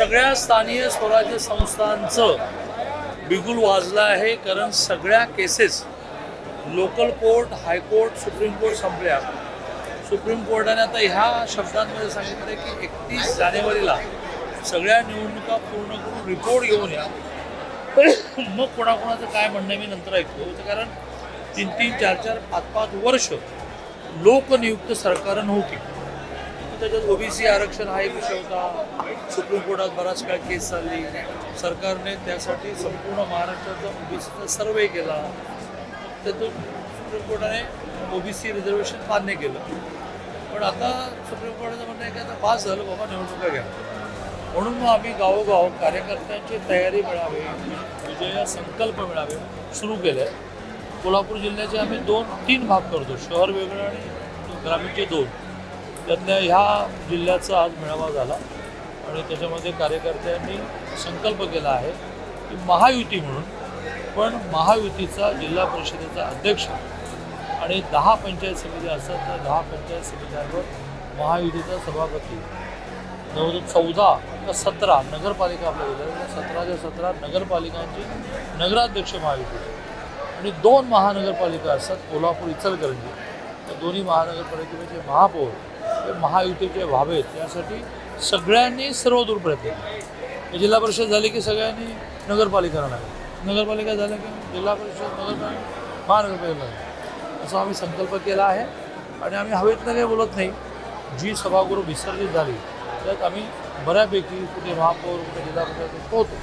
सगळ्या स्थानीय स्वराज्य संस्थांचं बिगुल वाजलं आहे कारण सगळ्या cases local court high court supreme court संपल्या. सुप्रीम कोर्टाने आता ह्या शब्दांमध्ये सांगितलं की एकतीस जानेवारीला सगळ्या निवडणुका पूर्ण करून रिपोर्ट घेऊन या. मग कोणाकोणाचं काय म्हणणं आहे मी नंतर ऐकतो. तर कारण तीन तीन चार चार पाच पाच वर्ष लोकनियुक्त सरकारं नव्हती त्याच्यात ओबीसी आरक्षण हा एक विषय होता. सुप्रीम कोर्टात बराच काळ केस चालली. सरकारने त्यासाठी संपूर्ण महाराष्ट्राचा ओबीसीचा सर्वे केला. त्यातून सुप्रीम कोर्टाने ओबीसी रिझर्वेशन मान्य केलं. पण आता सुप्रीम कोर्टाचं म्हणणं आहे की आता पास झालं बाबा निवडणुका घ्या. म्हणून मग आम्ही गावोगाव कार्यकर्त्यांची तयारी मिळावी विजय संकल्प मिळावे सुरू केले. कोल्हापूर जिल्ह्याचे आम्ही दोन तीन भाग करतो. शहर वेगळं आणि ग्रामीणचे दोन. त्यातल्या ह्या जिल्ह्याचा आज मेळावा झाला. आणि त्याच्यामध्ये कार्यकर्त्यांनी संकल्प केला आहे की महायुती म्हणून पण महायुतीचा जिल्हा परिषदेचा अध्यक्ष आणि दहा पंचायत समिती असतात त्या दहा पंचायत समित्यांवर महायुतीचा सभापती. जवळजवळ चौदा का सतरा नगरपालिका आपल्या जिल्ह्यात सतराच्या सतरा नगरपालिकांची नगराध्यक्ष महायुती. आणि दोन महानगरपालिका असतात कोल्हापूर इचलकरंजी. त्या दोन्ही महानगरपालिकेचे महापौर महायुतीचे व्हावेत यासाठी सगळ्यांनी सर्वदूर प्रयत्न जिल्हा परिषद झाली की सगळ्यांनी नगरपालिका राहणार नगरपालिका झाल्या की जिल्हा परिषद नगरपालिका महानगरपालिका असा आम्ही संकल्प केला आहे. आणि आम्ही हवेतनं काही बोलत नाही. जी सभागृह विसर्जित झाली त्यात आम्ही बऱ्यापैकी कुठे महापौर कुठे जिल्हा परिषद पोहोचतो